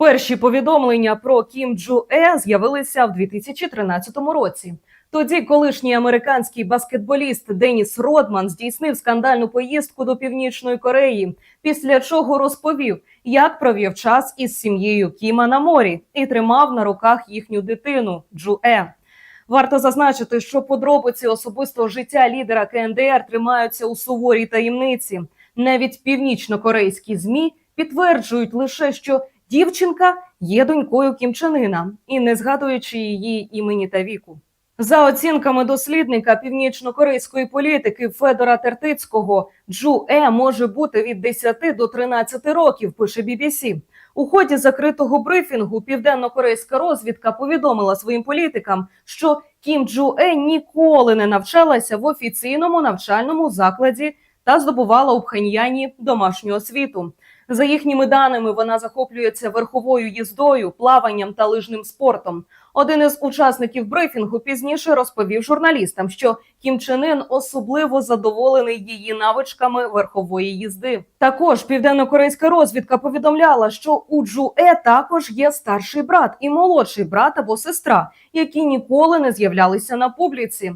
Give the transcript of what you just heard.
Перші повідомлення про Кім Джу Е з'явилися в 2013 році. Тоді колишній американський баскетболіст Деніс Родман здійснив скандальну поїздку до Північної Кореї, після чого розповів, як провів час із сім'єю Кіма на морі і тримав на руках їхню дитину Джу Е. Варто зазначити, що подробиці особистого життя лідера КНДР тримаються у суворій таємниці. Навіть північно-корейські змі підтверджують лише, що дівчинка є донькою Кім Чен Ына, і не згадуючи її імені та віку. За оцінками дослідника північно-корейської політики Федора Тертицького, Джу Е може бути від 10 до 13 років. Пише BBC. У ході закритого брифінгу південно-корейська розвідка повідомила своїм політикам, що Кім Джу Е ніколи не навчалася в офіційному навчальному закладі та здобувала у Пхеньяні домашню освіту. За їхніми даними, вона захоплюється верховою їздою, плаванням та лижним спортом. Один із учасників брифінгу пізніше розповів журналістам, що Кім Чен Ін особливо задоволений її навичками верхової їзди. Також південно-корейська розвідка повідомляла, що у Джу Е також є старший брат і молодший брат або сестра, які ніколи не з'являлися на публіці.